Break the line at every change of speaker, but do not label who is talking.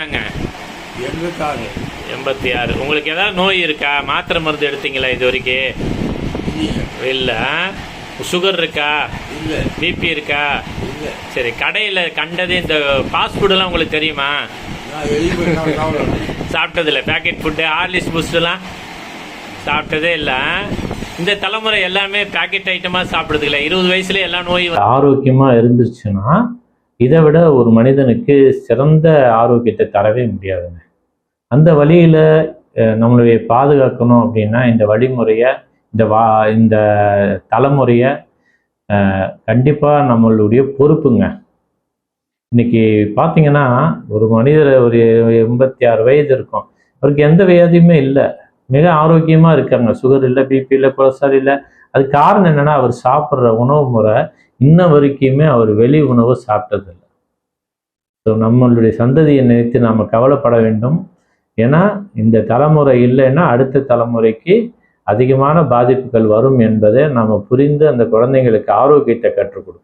என்னங்க
எண்பத்தாறு.
எண்பத்தி ஆறு உங்களுக்கு ஏதாவது நோய் இருக்கா? மாத்திரை மருந்து எடுத்தீங்களா இது வரைக்கும்?
இல்லை.
சுகர் இருக்கா?
இல்லை.
பிபி இருக்கா?
இல்லை.
சரி கடையில் கண்டது இந்த ஃபாஸ்ட் ஃபுட்டெல்லாம் உங்களுக்கு தெரியுமா?
நான் வெளியே போய் நான் சாப்பிடணும்
சாப்பிட்டதில்ல பேக்கெட் ஃபுட்டு ஹார்லிக்ஸ் பூஸ்ட்லாம் சாப்பிட்டதே இல்லை இந்த தலைமுறை எல்லாமே பேக்கெட் ஐட்டமாக சாப்பிடுறது இல்லை. இருபது வயசுல எல்லா நோயும் ஆரோக்கியமாக இருந்துச்சுன்னா இதை விட ஒரு மனிதனுக்கு சிறந்த ஆரோக்கியத்தை தரவே முடியாதுங்க. அந்த வழியில் நம்மளுடைய பாதுகாக்கணும் அப்படின்னா இந்த வழிமுறையை இந்த வா இந்த தலைமுறையை கண்டிப்பாக நம்மளுடைய பொறுப்புங்க. இன்னைக்கு பார்த்தீங்கன்னா ஒரு மனிதர் ஒரு எண்பத்தி ஆறு வயது இருக்கும். அவருக்கு எந்த வியாதியுமே இல்லை. மிக ஆரோக்கியமாக இருக்காங்க சுகர் இல்லை பிபி இல்லை கொலஸ்ட்ரால் இல்லை. அது காரணம் என்னன்னா அவர் சாப்பிட்ற உணவு முறை இன்ன வரைக்குமே அவர் வெளி உணவு சாப்பிட்டதில்லை. ஸோ நம்மளுடைய சந்ததியை நினைத்து நாம் கவலைப்பட வேண்டும். ஏன்னா இந்த தலைமுறை இல்லைன்னா அடுத்த தலைமுறைக்கு அதிகமான பாதிப்புகள் வரும் என்பதை நாம் புரிந்து அந்த குழந்தைங்களுக்கு ஆரோக்கியத்தை கற்றுக் கொடுக்கணும்.